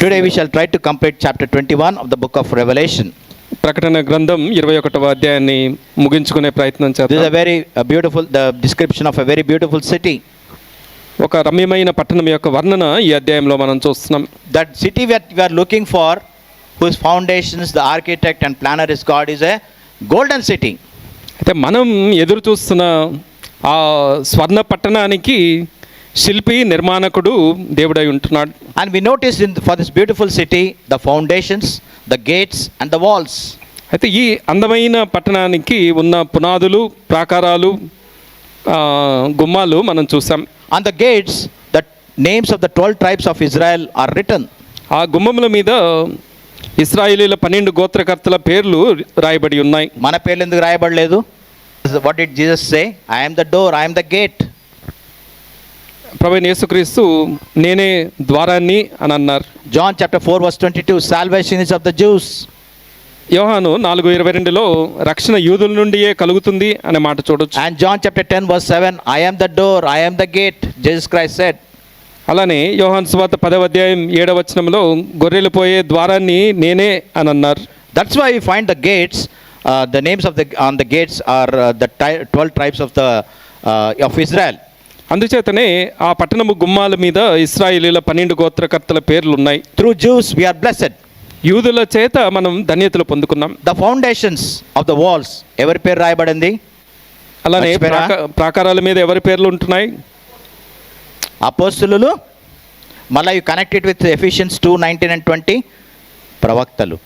Today we shall try to complete chapter twenty one of the book of Revelation ప్రకటన గ్రంథం ఇరవై ఒకటవ అధ్యాయాన్ని ముగించుకునే ప్రయత్నం చేద్దాం. Very beautiful the description of a very beautiful city ఒక రమ్యమైన పట్టణం యొక్క వర్ణన ఈ అధ్యాయంలో మనం చూస్తున్నాం. That city we are looking for whose foundations the architect and planner is God is a golden city అయితే మనం ఎదురు చూస్తున్న ఆ స్వర్ణ పట్టణానికి శిల్పి నిర్మాణకుడు దేవుడై ఉంటున్నాడు. And we notice in for this beautiful city, the foundations, the gates, and the walls. అయితే ఈ అందమైన పట్టణానికి ఉన్న పునాదులు ప్రాకారాలు గుమ్మాలు మనం చూసాం. On the gates, the names of the 12 tribes of Israel are written. ఆ గుమ్మముల మీద ఇస్రాయేలీల పన్నెండు గోత్రకర్తల పేర్లు రాయబడి ఉన్నాయి. మన పేర్లు ఎందుకు రాయబడలేదు? What did Jesus say I am the door I am the gate Praveen Yesukristu నేనే ద్వారాన్ని అని అన్నారు. John chapter four verse twenty two salvation is of the Jews Yohanu నాలుగు ఇరవై రెండులో రక్షణ యూదుల నుండియే కలుగుతుంది అనే మాట చూడొచ్చు. And John chapter ten verse seven I am the door I am the gate Jesus Christ said అలానే యోహాన్ స్వాత పదవ అధ్యాయం ఏడవ వచనంలో గొర్రెలు పోయే ద్వారాన్ని నేనే అని అన్నారు. That's why you find the gates the names of the on the gates are the twelve tribes of the of Israel అందుచేతనే ఆ పట్టణము గుమ్మాల మీద ఇస్రాయేలీల పన్నెండు గోత్రకర్తల పేర్లు ఉన్నాయి త్రూ జ్యూస్ వీఆర్ బ్లెస్డ్ యూదుల చేత మనం ధన్యతలు పొందుకున్నాం. The foundations of the walls ఎవరి పేరు రాయబడింది? అలానే ప్రాకారాల మీద ఎవరి పేర్లు ఉంటున్నాయి? అపోస్తులు మళ్ళీ you connected with Ephesians two nineteen and twenty ప్రవక్తలు.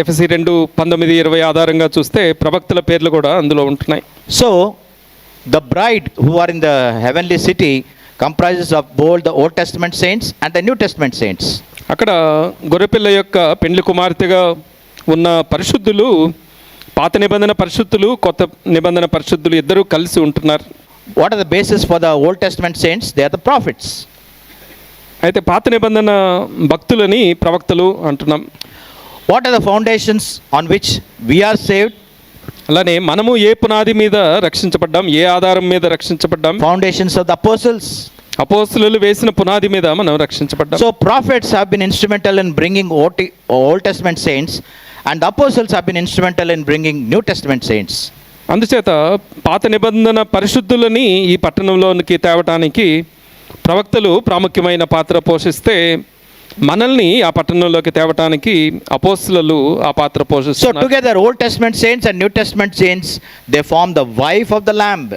ఎఫ్సి రెండు పంతొమ్మిది ఇరవై ఆధారంగా చూస్తే ప్రవక్తల పేర్లు కూడా అందులో ఉంటున్నాయి. So the bride who are in the heavenly city comprises of both the old testament saints and the new testament saints అక్కడ గొర్రెపిల్ల యొక్క పెండ్లి కుమార్తెగా ఉన్న పరిశుద్ధులు పాత నిబంధన పరిశుద్ధులు కొత్త నిబంధన పరిశుద్ధులు ఇద్దరూ కలిసి ఉంటున్నారు. What are the basis for the old testament saints they are the prophets అయితే పాత నిబంధన భక్తులని ప్రవక్తలు అంటున్నాం. What are the foundations on which we are saved అలానే మనము ఏ పునాది మీద రక్షించబడ్డాం ఏ ఆధారం మీద రక్షించబడ్డాం ఫౌండేషన్స్ ఆఫ్ ద అపోసల్స్ అపోస్తులు వేసిన పునాది మీద మనం రక్షించబడ్డాం. So prophets have been instrumental in bringing OT old testament saints and apostles have been instrumental in bringing new testament saints అందుచేత పాత నిబంధన పరిశుద్ధులని ఈ పట్టణంలోనికి తేవటానికి ప్రవక్తలు ప్రాముఖ్యమైన పాత్ర పోషిస్తే మనల్ని ఆ పట్టణంలోకి తేవటానికి అపోస్తులు ఆ పాత్ర పోషిస్తారు together old testament saints and new testament saints they form the wife of the lamb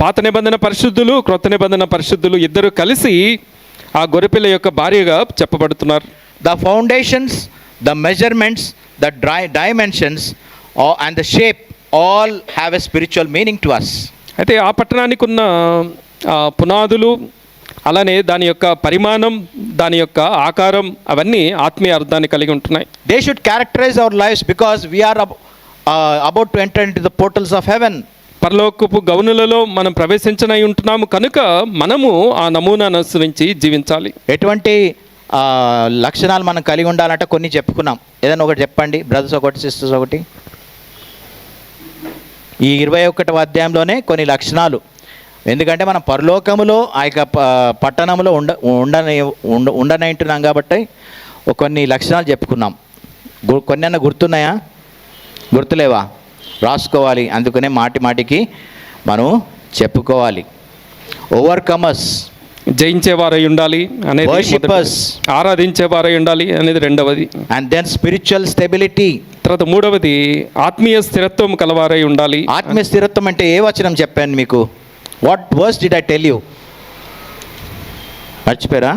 పాత నిబంధన పరిశుద్ధులు క్రొత్త నిబంధన పరిశుద్ధులు ఇద్దరు కలిసి ఆ గొరిపిల్ల యొక్క భార్యగా చెప్పబడుతున్నారు. The foundations the measurements the dry dimensions and the shape all have a spiritual meaning to us అయితే ఆ పట్టణానికి ఉన్న పునాదులు అలానే దాని యొక్క పరిమాణం దాని యొక్క ఆకారం అవన్నీ ఆత్మీయ అర్థాన్ని కలిగి ఉంటున్నాయి. Our lives because we are ab- uh, about to enter into the portals of heaven. పరలోకపు గౌనులలో మనం ప్రవేశించనై ఉంటున్నాము కనుక మనము ఆ నమూనాను అనుసరించి జీవించాలి. ఎటువంటి లక్షణాలు మనం కలిగి ఉండాలంటే కొన్ని చెప్పుకున్నాం. ఏదైనా ఒకటి చెప్పండి బ్రదర్స్ ఒకటి సిస్టర్స్ ఒకటి. ఈ ఇరవై ఒకటవ అధ్యాయంలోనే కొన్ని లక్షణాలు. ఎందుకంటే మనం పరలోకములో ఆ యొక్క పట్టణంలో ఉండ ఉండని ఉండ ఉండనంటున్నాం కాబట్టి కొన్ని లక్షణాలు చెప్పుకున్నాం. కొన్ని అన్న గుర్తున్నాయా? గుర్తులేవా? రాసుకోవాలి. అందుకనే మాటి మాటికి మనం చెప్పుకోవాలి. ఓవర్కమర్స్ జయించేవారై ఉండాలి అనేది. ఆరాధించేవారై ఉండాలి అనేది రెండవది. అండ్ దెన్ స్పిరిచువల్ స్టెబిలిటీ తర్వాత మూడవది ఆత్మీయ స్థిరత్వం కలవారై ఉండాలి. ఆత్మీయ స్థిరత్వం అంటే ఏ వచనం చెప్పాను మీకు? What verse did I tell you మర్చిపోయారా?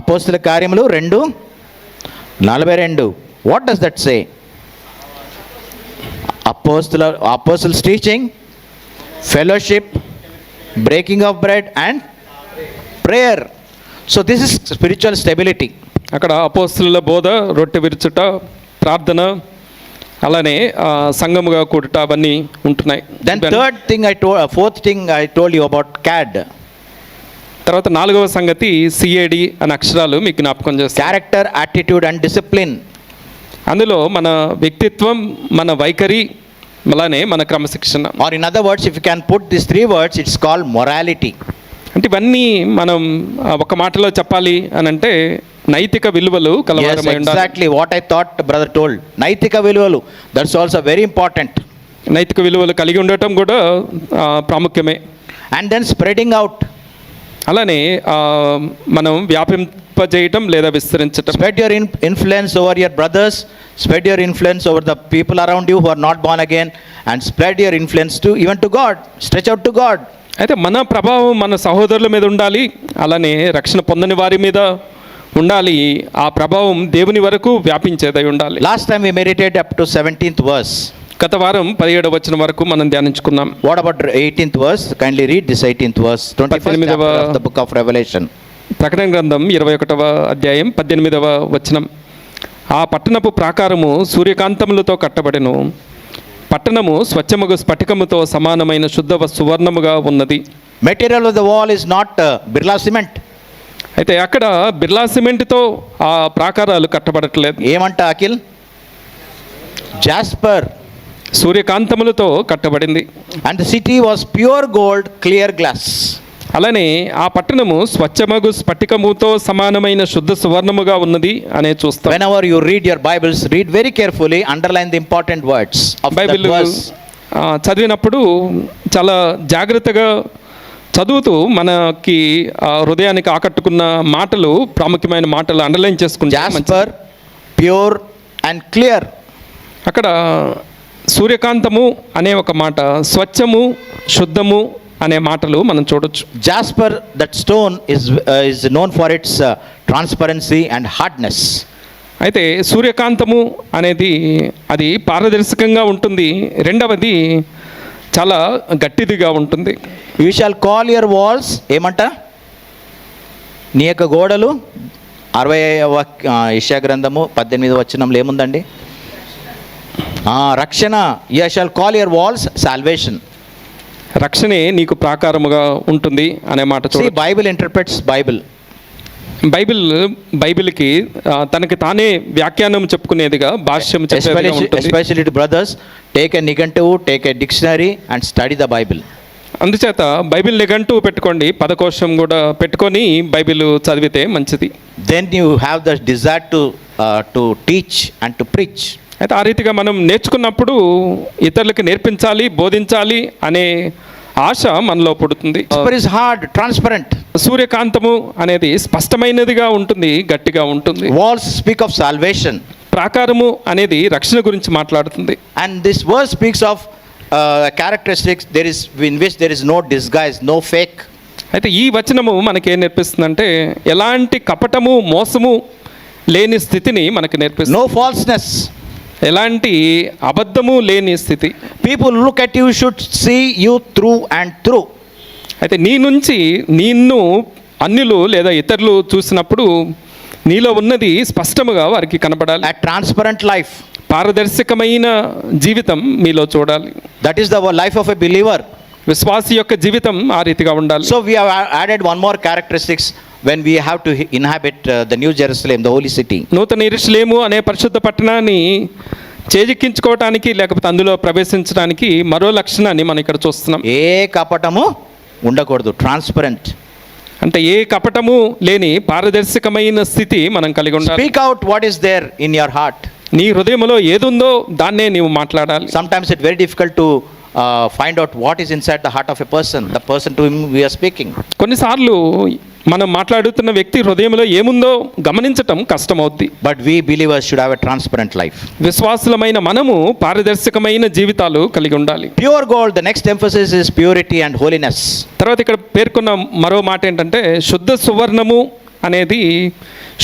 అపోస్తుల కార్యములు రెండు నలభై రెండు. వాట్ డస్ దట్ సే అపోస్తుల apostles teaching fellowship breaking of bread and prayer so this is spiritual stability అక్కడ అపోస్తుల బోధ రొట్టె విరుచుట ప్రార్థన అలానే సంఘముగా కూడుట అవన్నీ ఉంటున్నాయి. Then third thing I told fourth thing I told you about cad తర్వాత నాలుగవ సంగతి సిఏడి అనే అక్షరాలు మీకు జ్ఞాపకం చేస్తాయి క్యారెక్టర్ యాటిట్యూడ్ అండ్ డిసిప్లిన్ అందులో మన వ్యక్తిత్వం మన వైఖరి అలానే మన క్రమశిక్షణ. Or in other words, if you can put these three words, it's called morality. అంటే ఇవన్నీ మనం ఒక మాటలో చెప్పాలి అని అంటే నైతిక విలువలు exactly what I thought brother told నైతిక విలువలు దట్స్ ఆల్సో వెరీ ఇంపార్టెంట్ నైతిక విలువలు కలిగి ఉండటం కూడా ప్రాముఖ్యమే. అండ్ దెన్ స్ప్రెడింగ్ అవుట్ అలానే మనం వ్యాపింపజేయటం లేదా విస్తరించటం. Spread your in influence over your brothers spread your influence over the people around you who not born again and spread your influence to even to God stretch out to God అయితే మన ప్రభావం మన సహోదరుల మీద ఉండాలి. అలానే రక్షణ పొందని వారి మీద ఉండాలి ఆ ప్రభావం దేవుని వరకు వ్యాపించేదై ఉండాలి Last time we meditated up to 17th verse. గత వారం పదిహేడవ వచనం వరకు మనం ధ్యానించుకున్నాం 18th verse? Kindly read this 18th verse, 21st chapter of the book of Revelation. ప్రకటన గ్రంథం ఇరవై ఒకటవ అధ్యాయం పద్దెనిమిదవ వచనం ఆ పట్టణపు ప్రాకారము సూర్యకాంతములతో కట్టబడెను పట్టణము స్వచ్ఛముగు స్ఫటికముతో సమానమైన శుద్ధ సువర్ణముగా ఉన్నది of the wall is not uh, Birla cement. అయితే అక్కడ బిర్లా సిమెంట్తో ఆ ప్రాకారాలు కట్టబడట్లేదు. ఏమంట అఖిల్? జాస్పర్. సూర్యకాంతములతో కట్టబడింది. And the city was pure gold clear glass అలానే ఆ పట్టణము స్వచ్ఛమగు స్ఫటికముతో సమానమైన శుద్ధ సువర్ణముగా ఉన్నది అనే చూస్తాం. Whenever you read your Bibles read very carefully underline the important words Bible చదివినప్పుడు చాలా జాగ్రత్తగా చదువుతూ మనకి హృదయానికి ఆకట్టుకున్న మాటలు ప్రాముఖ్యమైన మాటలు అండర్లైన్ చేసుకుంటే. జాస్పర్ ప్యూర్ అండ్ క్లియర్ అక్కడ సూర్యకాంతము అనే ఒక మాట స్వచ్ఛము శుద్ధము అనే మాటలు మనం చూడొచ్చు. Jasper that stone is is known for its transparency and hardness అయితే సూర్యకాంతము అనేది అది పారదర్శకంగా ఉంటుంది. రెండవది చాలా గట్టిదిగా ఉంటుంది. You shall call your walls ఏమంట? నీ యొక్క గోడలు అరవై ఇషా గ్రంథము పద్దెనిమిది వచనంలో ఏముందండి? రక్షణ. You shall call your walls salvation రక్షణే నీకు ప్రాకారముగా ఉంటుంది అనే మాట బైబిల్ ఇంటర్ప్రెట్స్ బైబిల్ బైబిల్ బైబిల్కి తనకి తానే వ్యాఖ్యానం చెప్పుకునేదిగా భాష్యం to brothers take a నిఘంటువు take a dictionary and study the Bible అందుచేత బైబిల్ నిఘంటూ పెట్టుకోండి పదకోశం కూడా పెట్టుకొని బైబిల్ చదివితే మంచిది. Then you have the desire to to teach and to preach అయితే ఆ రీతిగా మనం నేర్చుకున్నప్పుడు ఇతరులకు నేర్పించాలి బోధించాలి అనే ఆశ మనలో పుడుతుంది. ఇస్ హార్డ్ ట్రాన్స్పరెంట్ సూర్యకాంతము అనేది స్పష్టమైనదిగా ఉంటుంది గట్టిగా ఉంటుంది. వాల్స్ స్పీక్ ఆఫ్ సాల్వేషన్ ప్రాకారము అనేది రక్షణ గురించి మాట్లాడుతుంది. This verse speaks of uh, characteristics there is in which there is no disguise, no fake. అయితే ఈ వచనము మనకేం నేర్పిస్తుందంటే ఎలాంటి కపటము మోసము లేని స్థితిని మనకు నేర్పిస్తుంది. No falseness. ఎలాంటి అబద్ధము లేని స్థితి. People look at you should see you through and through అయితే నీ నుంచి నిన్ను అన్నిలు లేదా ఇతరులు చూసినప్పుడు నీలో ఉన్నది స్పష్టముగా వారికి కనపడాలి. ట్రాన్స్పరెంట్ లైఫ్ పారదర్శకమైన జీవితం మీలో చూడాలి. That is the life of a believer విశ్వాసి యొక్క జీవితం ఆ రీతిగా ఉండాలి. So we added one more characteristics have to hi- inhabit uh, the New Jerusalem, the holy city. నూతన ఇరుషులేము అనే పరిశుద్ధ పట్టణాన్ని చేజిక్కించుకోవటానికి లేకపోతే అందులో ప్రవేశించడానికి మరో లక్షణాన్ని మనం ఇక్కడ చూస్తున్నాం. ఏ కపటము ఉండకూడదు ట్రాన్స్పరెంట్ అంటే ఏ కపటము లేని పారదర్శకమైన స్థితి మనం కలిగి ఉండాలి. Speak out what is there in your heart నీ హృదయంలో ఏదుందో దాన్నే నీవు మాట్లాడాలి. Sometimes it's very difficult to uh, find out what is inside the heart of a person the person to we're speaking కొన్నిసార్లు మనం మాట్లాడుతున్న వ్యక్తి హృదయంలో ఏముందో గమనించటం కష్టమవుద్ది. But we believers should have a transparent life విశ్వాసులమైన మనము పారదర్శకమైన జీవితాలు కలిగి ఉండాలి. Pure gold the next emphasis is purity and holiness తర్వాత ఇక్కడ పేర్కొన్న మరో మాట ఏంటంటే శుద్ధ సువర్ణము అనేది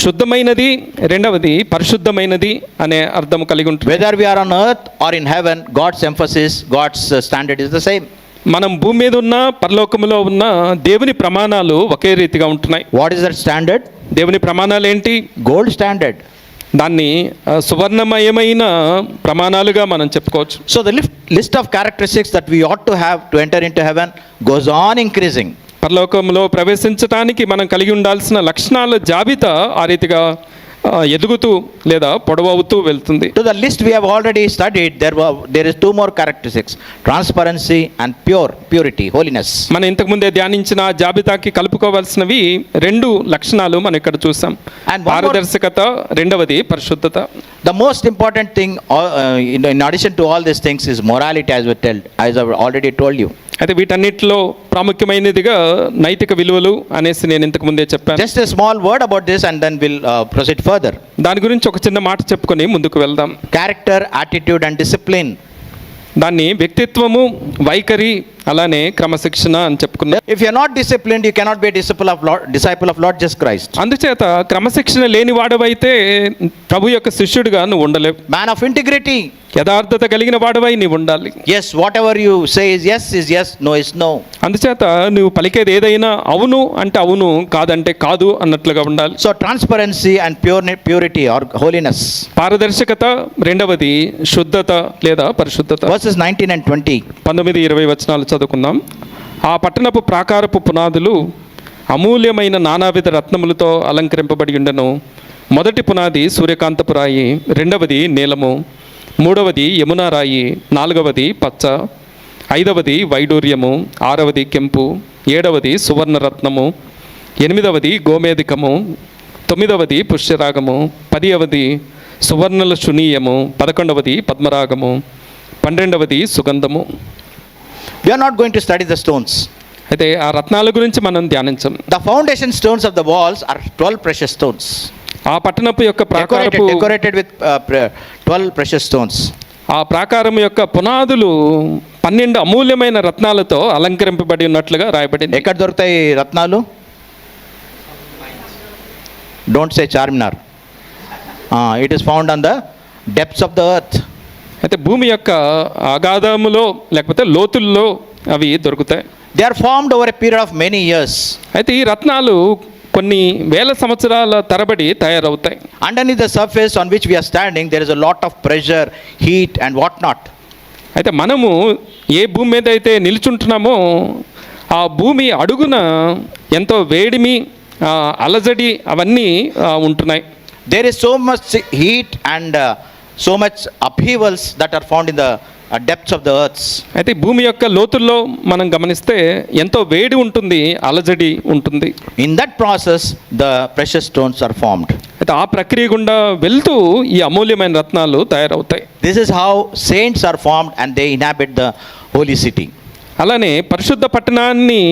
శుద్ధమైనది రెండవది పరిశుద్ధమైనది అనే అర్థం కలిగి ఉంటుంది. Whether we are on earth or in heaven God's emphasis God's standard is the same మనం భూమి మీద ఉన్న పరలోకంలో ఉన్న దేవుని ప్రమాణాలు ఒకే రీతిగా ఉంటున్నాయి. వాట్ ఇస్ దట్ స్టాండర్డ్ దేవుని ప్రమాణాలు ఏంటి గోల్డ్ స్టాండర్డ్ దాన్ని సువర్ణమయమైన ప్రమాణాలుగా మనం చెప్పుకోవచ్చు. So the lift list of characteristics that we ought to have to enter into heaven goes on increasing పరలోకంలో ప్రవేశించటానికి మనం కలిగి ఉండాల్సిన లక్షణాల జాబితా ఆ రీతిగా ఎదుగుతూ లేదా పొడవవుతూ వెళ్తుంది. To the list we already studied there there is two more characteristics transparency and pure purity holiness మనం ఇంతకు ముందే ధ్యానించిన జాబితాకి కలుపుకోవాల్సినవి రెండు లక్షణాలు మనం ఇక్కడ చూసాం. అండ్ పారదర్శకత రెండవది పరిశుద్ధత. The most important thing in addition to all this things is morality as well as already told you అయితే వీటన్నిటిలో ప్రాముఖ్యమైనదిగా నైతిక విలువలు అనేసి నేను ఇంతకు ముందే చెప్పాను. Just small word about this and then will proceed further దాని గురించి ఒక చిన్న మాట చెప్పుకొని ముందుకు వెళ్దాం. క్యారెక్టర్ యాటిట్యూడ్ అండ్ డిసిప్లిన్ దాన్ని వ్యక్తిత్వము వైఖరి అలానే క్రమశిక్షణ అని చెప్పుకున్నా if you not discipline you cannot be disciple of Lord disciple of Lord Jesus Christ అందుచేత క్రమశిక్షణ లేని వాడవైతే ప్రభు యొక్క శిష్యుడిగా నువ్వు ఉండలేవు. మ్యాన్ ఆఫ్ ఇంటిగ్రిటీ యథార్థత కలిగిన వాడవై నీవు ఉండాలి. Yes whatever you say is yes is yes no is no అందుచేత నువ్వు పలికేది ఏదైనా అవును అంటే అవును కాదంటే కాదు అన్నట్లుగా ఉండాలి. So transparency and pure purity or holiness పారదర్శకత రెండవది శుద్ధత లేదా పరిశుద్ధత. వర్సెస్ నైన్టీన్ అండ్ ట్వంటీ పంతొమ్మిది ఇరవై వచ్చిన చదువుకుందాం. ఆ పట్టణపు ప్రాకారపు పునాదులు అమూల్యమైన నానావిధ రత్నములతో అలంకరింపబడి ఉండను. మొదటి పునాది సూర్యకాంతపు రాయి రెండవది నీలము మూడవది యమునా రాయి నాలుగవది పచ్చ ఐదవది వైడూర్యము ఆరవది కెంపు ఏడవది సువర్ణరత్నము ఎనిమిదవది గోమేధికము తొమ్మిదవది పుష్యరాగము పదివది సువర్ణల శునీయము పదకొండవది పద్మరాగము పన్నెండవది సుగంధము. Are not going to study the stones అయితే ఆ రత్నాల గురించి మనం ధ్యానించం. The foundation stones of the walls are twelve precious stones ఆ పట్టణపు యొక్క ప్రాకారపు decorated with twelve precious stones ఆ ప్రాకారం యొక్క పునాదులు పన్నెండు అమూల్యమైన రత్నాలతో అలంకరింపబడి ఉన్నట్లుగా రాయబడింది. ఎక్కడ దొరుకుతాయి రత్నాలు? Don't say Charminar it is found on the depths of the earth అయితే భూమి యొక్క అగాధములో లేకపోతే లోతుల్లో అవి దొరుకుతాయి. They are formed over a period of many years అయితే ఈ రత్నాలు కొన్ని వేల సంవత్సరాల తరబడి తయారవుతాయి. Underneath the surface on which we're standing there is a lot of pressure heat and what not అయితే మనము ఏ భూమి మీద అయితే నిల్చుంటున్నామో ఆ భూమి అడుగున ఎంతో వేడిమి అలజడి అవన్నీ ఉంటున్నాయి. There is so much heat and so much upheavals that are found in the depths of the earths అయితే భూమి యొక్క లోతుల్లో మనం గమనిస్తే ఎంతో వేడి ఉంటుంది అలజడి ఉంటుంది. In that process the precious stones are formed అయితే ఆ ప్రక్రియ గుండా వెళ్తూ ఈ అమూల్యమైన రత్నాలు తయారవుతాయి. This is how saints are formed and they inhabit the holy city అలానే పరిశుద్ధ పట్టణాన్ని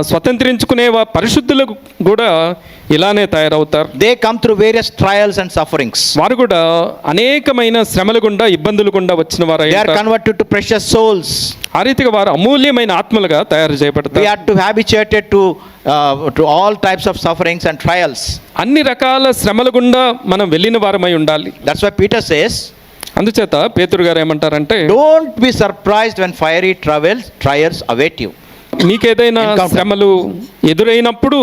స్వతంత్రించుకునే వా- పరిశుద్ధులకు కూడా ఇలానే తయారవుతారు. They come through various trials and sufferings వారు కూడా అనేకమైన శ్రమల గుండా ఇబ్బందుల గుండా వచ్చిన వారు they are converted to precious souls ఆ రీతిగా వారు అమూల్యమైన ఆత్మలుగా తయారు చేయబడతారు. To habituated to uh, to all types of sufferings and trials. అన్ని రకాల శ్రమల గుండా మనం వెళ్ళిన వారమై ఉండాలి. That's why peter says అందుచేత పేతురు గారు ఏమంటారంటే be surprised when fiery trials trials await you. మీకేదైనా Encounter. శ్రమలు ఎదురైనప్పుడు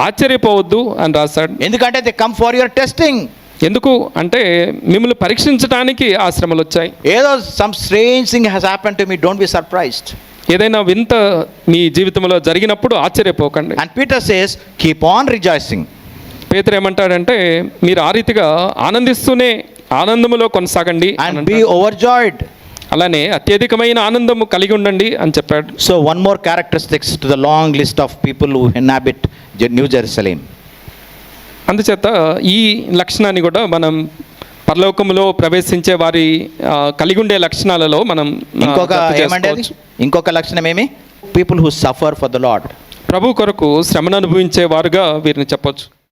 ఆశ్చర్యపోవద్దు అని రాశాడు. ఎందుకంటే they come for your testing ఎందుకు? అంటే మిమ్మల్ని పరీక్షించడానికి ఆ శ్రమలు వచ్చాయి ఏదో some strange thing has happen to me don't be surprised ఏదైనా వింత మీ జీవితంలో జరిగినప్పుడు ఆశ్చర్యపోకండి. And Peter says keep on rejoicing పేతురు ఏమంటాడంటే మీరు ఆ రీతిగా ఆనందిస్తూనే ఆనందములో కొనసాగండి అండ్ బీ అంటాడు. ఓవర్ జాయిడ్ అలానే అత్యధికమైన ఆనందము కలిగి ఉండండి అని చెప్పాడు. So one more characteristics to the long list of people who inhabit new Jerusalem అందుచేత ఈ లక్షణాన్ని కూడా మనం పరలోకములో ప్రవేశించే వారి కలిగి ఉండే లక్షణాలలో మనం ఇంకొక ఏమంటే. ఇంకొక లక్షణం ఏమి? People who suffer for the Lord ప్రభు కొరకు శ్రమను అనుభవించే వారుగా వీరిని చెప్పొచ్చు.